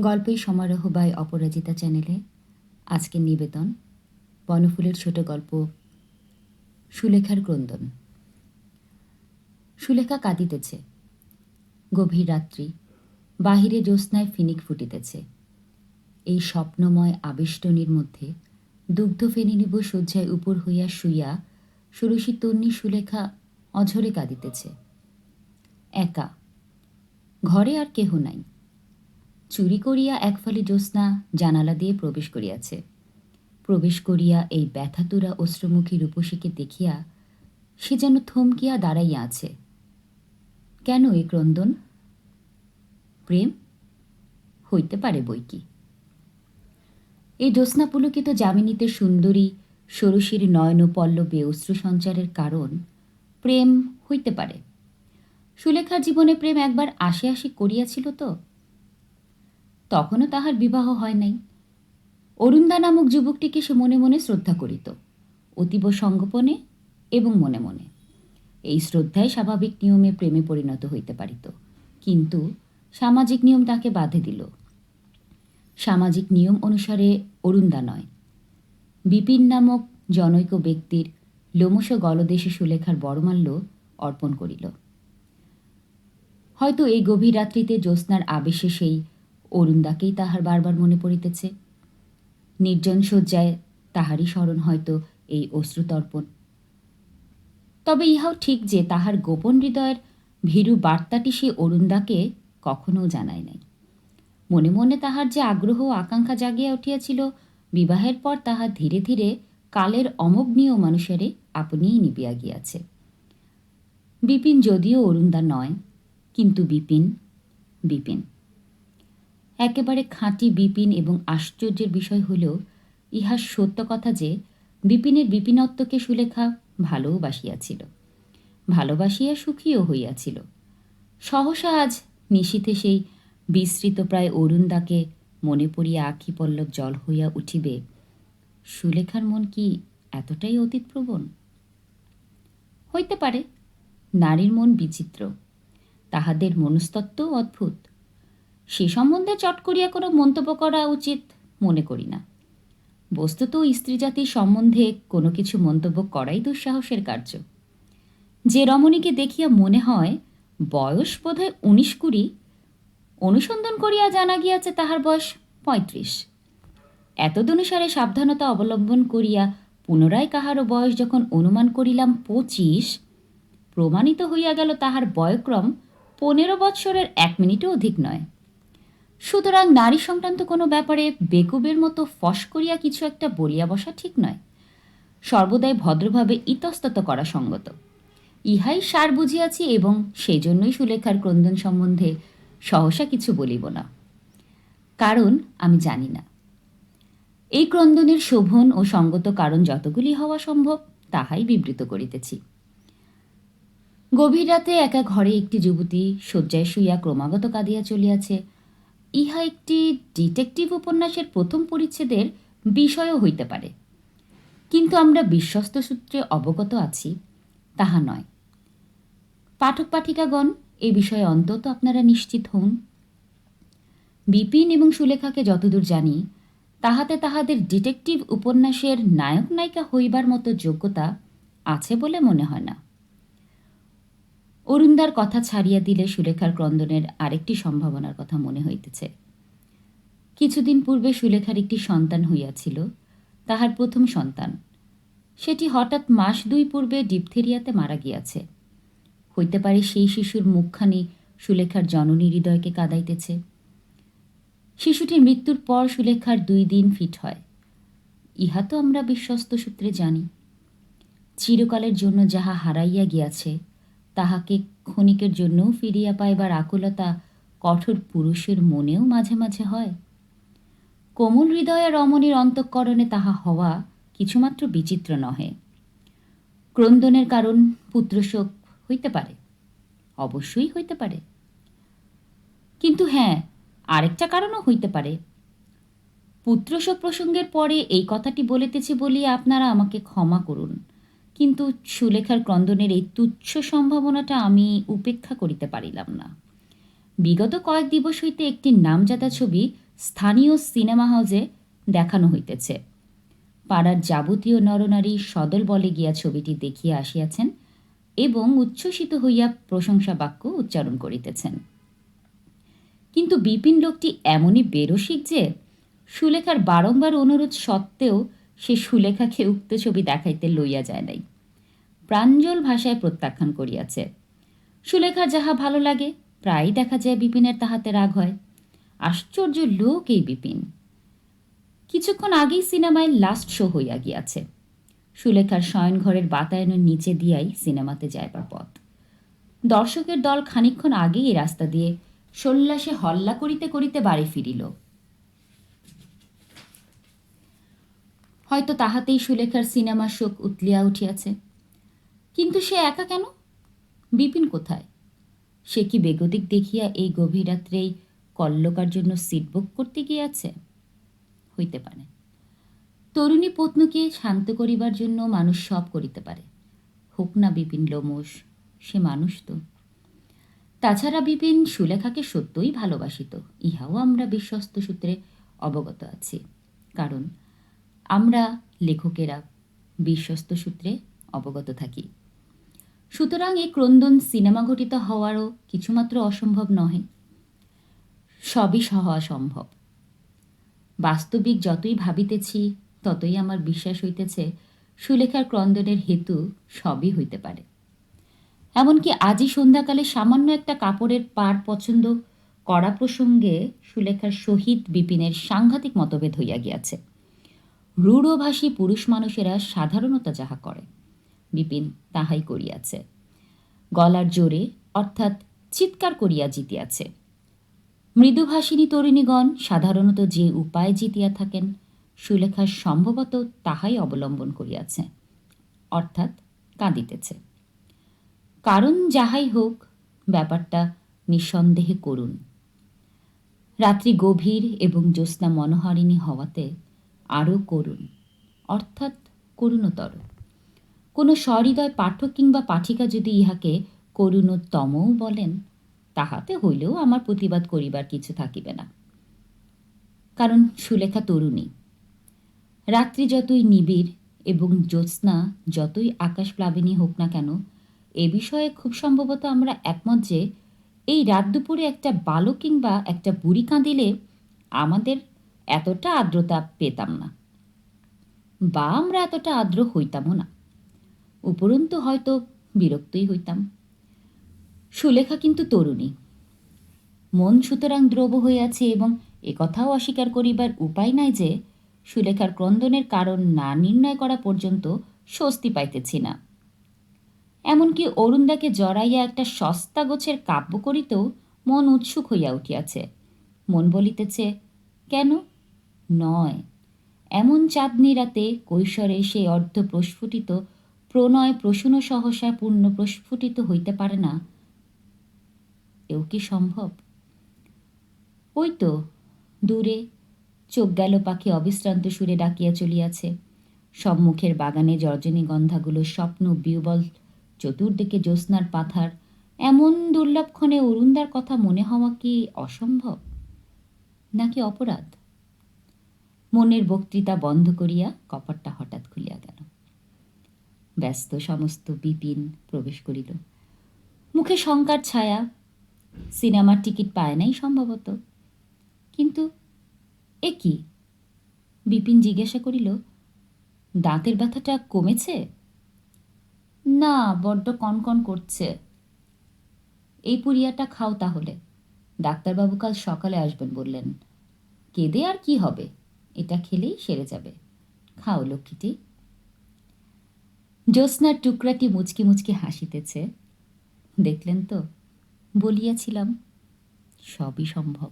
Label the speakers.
Speaker 1: গল্পের সমারোহ বাই অপরাজিতা চ্যানেলে আজকের নিবেদন, বনফুলের ছোট গল্প, সুলেখার ক্রন্দন। সুলেখা কাঁদিতেছে। গভীর রাত্রি, বাহিরে জ্যোৎস্নায় ফিনিক ফুটিতেছে। এই স্বপ্নময় আবেষ্টনীর মধ্যে দুগ্ধ ফেনিনিব শয্যায় উপর হইয়া শুইয়া ষোড়শী তন্নি সুলেখা অঝরে কাঁদিতেছে। একা। ঘরে আর কেহ নাই। চুরি করিয়া এক ফলে জ্যোৎস্না জানালা দিয়ে প্রবেশ করিয়াছে। প্রবেশ করিয়া এই ব্যথাতুরা অশ্রমুখী রূপসীকে দেখিয়া সে যেন থমকিয়া দাঁড়াইয়া আছে। কেন এ ক্রন্দন? প্রেম? হইতে পারে বই কি? এই জ্যোৎস্না পুলকিত যামিনীতে সুন্দরী, ষোড়শীর নয়ন পল্লবে অশ্রু সঞ্চারের কারণ, প্রেম হইতে পারে। সুলেখার জীবনে প্রেম একবার আসে আসি করিয়াছিল তো? তখনও তাহার বিবাহ হয় নাই। অরুণদা নামক যুবকটিকে সে মনে মনে শ্রদ্ধা করিত, অতীব সঙ্গোপনে এবং মনে মনে। এই শ্রদ্ধায় স্বাভাবিক নিয়মে প্রেমে পরিণত হইতে পারিত, কিন্তু সামাজিক নিয়ম তাকে বাধে দিল। সামাজিক নিয়ম অনুসারে অরুণদা নয়। বিপিন নামক জনৈক ব্যক্তির লোমশ গলদেশে সুলেখার বড়মাল্য অর্পণ করিল। হয়তো এই গভীর রাত্রিতে জ্যোৎস্নার আবেশে সেই অরুণদাকেই তাহার বারবার মনে পড়িতেছে। নির্জন শয্যায় তাহারই স্মরণ হয়তো এই অশ্রুতর্পণ। তবে ইহাও ঠিক যে তাহার গোপন হৃদয়ের ভীরু বার্তাটি সে অরুণদাকে কখনও জানায় নাই। মনে মনে তাহার যে আগ্রহ আকাঙ্ক্ষা জাগিয়া উঠিয়াছিল, বিবাহের পর তাহা ধীরে ধীরে কালের অমগ্নীয় মানুষেরে আপনিই নিবিয়া গিয়াছে। বিপিন যদিও অরুণদা নয়, কিন্তু বিপিন বিপিন। একেবারে খাঁটি বিপিন এবং আশ্চর্যের বিষয় হলেও ইহা সত্য কথা যে, বিপিনের বিপিনত্বকে সুলেখা ভালোবাসিয়াছিল ভালোবাসিয়া সুখীও হইয়াছিল। সহসা আজ নিশীথে সেই বিস্তৃত প্রায় অরুণদাকে মনে পড়িয়া আখি পল্লব জল হইয়া উঠিবে, সুলেখার মন কি এতটাই অতীতপ্রবণ হইতে পারে, নারীর মন বিচিত্র, তাহাদের মনস্তত্ত্বও অদ্ভুত। সে সম্বন্ধে চট করিয়া কোনো মন্তব্য করা উচিত মনে করি না। বস্তুত স্ত্রী জাতির সম্বন্ধে কোনো কিছু মন্তব্য করাই দুঃসাহসের কার্য। যে রমণীকে দেখিয়া মনে হয় বয়স বোধহয় উনিশ কুড়ি, অনুসন্ধান করিয়া জানা গিয়াছে তাহার বয়স পঁয়ত্রিশ। এতদনুসারে সাবধানতা অবলম্বন করিয়া পুনরায় কাহারও বয়স যখন অনুমান করিলাম পঁচিশ, প্রমাণিত হইয়া গেল তাহার বয়ক্রম পনেরো বৎসরের এক মিনিটও অধিক নয়। সুতরাং নারী সংক্রান্ত কোনো ব্যাপারে বেকুবের মতো ফস করিয়া কিছু একটা বলিয়া বসা ঠিক নয়। সর্বদাই ভদ্রভাবে ইতস্তত করা সঙ্গত। ইহাই সার বুঝিয়াছি এবং সেই জন্যই সুলেখার ক্রন্দন সম্বন্ধে সহসা কিছু বলিব না। কারণ আমি জানি না। এই ক্রন্দনের শোভন ও সঙ্গত কারণ যতগুলি হওয়া সম্ভব, তাহাই বিবৃত করিতেছি। গভীর রাতে একা ঘরে একটি যুবতী শয্যায় শুইয়া ক্রমাগত কাঁদিয়া চলিয়াছে। ইহা একটি ডিটেকটিভ উপন্যাসের প্রথম পরিচ্ছেদের বিষয়ও হইতে পারে। কিন্তু আমরা বিশ্বস্ত সূত্রে অবগত আছি, তাহা নয়। পাঠক পাঠিকাগণ, এ বিষয়ে অন্তত আপনারা নিশ্চিত হন। বিপিন এবং সুলেখাকে যতদূর জানি, তাহাতে তাহাদের ডিটেকটিভ উপন্যাসের নায়ক নায়িকা হইবার মতো যোগ্যতা আছে বলে মনে হয় না। অরুণদার কথা ছাড়িয়া দিলে সুলেখার ক্রন্দনের আরেকটি সম্ভাবনার কথা মনে হইতেছে। কিছুদিন পূর্বে সুলেখার একটি সন্তান হইয়াছিল, তাহার প্রথম সন্তান। সেটি হঠাৎ মাস দুই পূর্বে ডিপথেরিয়াতে মারা গিয়াছে। হইতে পারে সেই শিশুর মুখখানি সুলেখার জননী হৃদয়কে কাঁদাইতেছে। শিশুটির মৃত্যুর পর সুলেখার দুই দিন ফিট হয়। ইহা তো আমরা বিশ্বস্ত সূত্রে জানি। চিরকালের জন্য যাহা হারাইয়া গিয়াছে তাহাকে ক্ষণিকের জন্যও ফিরিয়া পাইবার আকুলতা কঠোর পুরুষের মনেও মাঝে মাঝে হয়। কোমল হৃদয়ে রমণীর অন্তঃকরণে তাহা হওয়া কিছুমাত্র বিচিত্র নহে। ক্রন্দনের কারণ পুত্রশোক হইতে পারে, অবশ্যই হইতে পারে। কিন্তু হ্যাঁ আরেকটা কারণও হইতে পারে। পুত্রশোক প্রসঙ্গের পরে এই কথাটি বলিতেছি বলিয়া আপনারা আমাকে ক্ষমা করুন। কিন্তু সুলেখার ক্রন্দনের এই তুচ্ছ সম্ভাবনাটা আমি উপেক্ষা করিতে পারিলাম না। বিগত কয়েক দিবস হইতে একটি নামজাদা ছবি স্থানীয় সিনেমা হাউসে দেখানো হইতেছে। পাড়ার যাবতীয় নরনারী সদল বলে গিয়া ছবিটি দেখিয়া আসিয়াছেন এবং উচ্ছ্বসিত হইয়া প্রশংসা বাক্য উচ্চারণ করিতেছেন। কিন্তু বিপিন লোকটি এমনই বেরসিক যে সুলেখার বারংবার অনুরোধ সত্ত্বেও সে সুলেখাকে উক্ত ছবি দেখাইতে লইয়া যায় নাই। প্রাঞ্জল ভাষায় প্রত্যাখ্যান করিয়াছে। সুলেখার যাহা ভালো লাগে, প্রায়ই দেখা যায় বিপিনের তাহাতে রাগ হয়। আশ্চর্য লোক এই বিপিন। কিছুক্ষণ আগেই সিনেমায় লাস্ট শো হইয়া গিয়াছে। সুলেখার শয়নঘরের বাতায়নের নিচে দিয়াই সিনেমাতে যাইবার পথ। দর্শকের দল খানিক্ষণ আগেই এই রাস্তা দিয়ে সোল্লাসে হল্লা করিতে করিতে বাড়ি ফিরিল। হয়তো তাহাতেই সুলেখার সিনেমার শোক উতলিয়া উঠিয়াছে। কিন্তু সে একা কেন? বিপিন কোথায়? সে কি বেগতিক দেখিয়া এই গভীর রাত্রেই কল্লকার জন্য সিট বুক করতে গিয়াছে? হইতে পারে। তরুণী পত্নীকে শান্ত করিবার জন্য মানুষ সব করিতে পারে। হোক না বিপিন লোমস সে মানুষ তো। তাছাড়া বিপিন সুলেখাকে সত্যই ভালোবাসিত, ইহাও আমরা বিশ্বস্ত সূত্রে অবগত আছি। কারণ আমরা লেখকেরা বিশ্বস্ত সূত্রে অবগত থাকি। সুতরাং এই ক্রন্দন সিনেমা ঘটিত হওয়ারও কিছুমাত্র অসম্ভব নহে। সবই হওয়া সম্ভব বাস্তবিক যতই ভাবিতেছি, ততই আমার বিশ্বাস হইতেছে, সুলেখার ক্রন্দনের হেতু সবই হইতে পারে। এমনকি আজই সন্ধ্যাকালে সামান্য একটা কাপড়ের পার পছন্দ করা প্রসঙ্গে সুলেখার সহিত বিপিনের সাংঘাতিক মতভেদ হইয়া গিয়াছে। রূঢ়ভাষী পুরুষ মানুষেরা সাধারণত যাহা করে, বিপিন তাহাই করিয়াছে। গলার জোরে, অর্থাৎ চিৎকার করিয়া জিতিয়াছে। মৃদুভাষিনী তরুণীগণ সাধারণত যে উপায় জিতিয়া থাকেন, সুলেখা সম্ভবত তাহাই অবলম্বন করিয়াছে, অর্থাৎ কাঁদিতেছে। কারণ যাহাই হোক, ব্যাপারটা নিঃসন্দেহে করুন রাত্রি গভীর এবং জ্যোৎস্না মনোহারিণী হওয়াতে আরও করুন। অর্থাৎ করুণতর। কোনো সহৃদয় পাঠক কিংবা পাঠিকা যদি ইহাকে করুণোত্তমও বলেন, তাহাতে হইলেও আমার প্রতিবাদ করিবার কিছু থাকিবে না। কারণ সুলেখা তরুণী। রাত্রি যতই নিবিড় এবং জ্যোৎস্না যতই আকাশ প্লাবিনী হোক না কেন, এ বিষয়ে খুব সম্ভবত আমরা একমত যে, এই রাত দুপুরে একটা বালক কিংবা একটা বুড়ি কাঁদিলে আমাদের এতটা আর্দ্রতা পেতাম না। বা আমরা এতটা আর্দ্র হইতামও না। উপরন্তু হয়তো বিরক্তই হইতাম। সুলেখা কিন্তু তরুণী। মন সুতরাং দ্রব হইয়াছে এবং একথাও অস্বীকার করিবার উপায় নাই যে, সুলেখার ক্রন্দনের কারণ না নির্ণয় করা পর্যন্ত স্বস্তি পাইতেছি না। এমনকি অরুণদাকে জড়াইয়া একটা সস্তা গোছের কাব্য করিতেও মন উৎসুক হইয়া উঠিয়াছে। মন বলিতেছে, কেন? নয়। এমন চাঁদনি রাতে কৈশোরে সেই অর্ধ প্রস্ফুটিত, প্রণয় প্রসূন সহসা পূর্ণ প্রস্ফুটিত হইতে পারে না। এও কি সম্ভব? ওই তো, দূরে চোখ গেল পাখি অবিশ্রান্ত সুরে ডাকিয়া চলিয়াছে। সম্মুখের বাগানে রজনীগন্ধাগুলো স্বপ্ন বিউবল চতুর্দিকে জ্যোৎস্নার পাথার, এমন দুর্লভক্ষণে অরুণদার কথা মনে হওয়া কি অসম্ভব? নাকি অপরাধ? মনের বক্তৃতা বন্ধ করিয়া কপাটটা হঠাৎ খুলিয়া গেল। ব্যস্ত সমস্ত বিপিন প্রবেশ করিল। মুখে শঙ্কার ছায়া, সিনেমার টিকিট পায় নাই সম্ভবত। কিন্তু এ কি? বিপিন জিজ্ঞাসা করিল, দাঁতের ব্যথাটা কমেছে? না, বড্ড কনকন করছে। এই পুরিয়াটা খাও তাহলে। ডাক্তারবাবু কাল সকালে আসবেন বললেন। কেঁদে আর কি হবে? এটা খেলেই সেরে যাবে। খাও, লক্ষ্মীটি। জ্যোৎস্নার টুকরাটি মুচকি মুচকি হাসিতেছে। দেখলেন তো, বলিয়াছিলাম, সবই সম্ভব।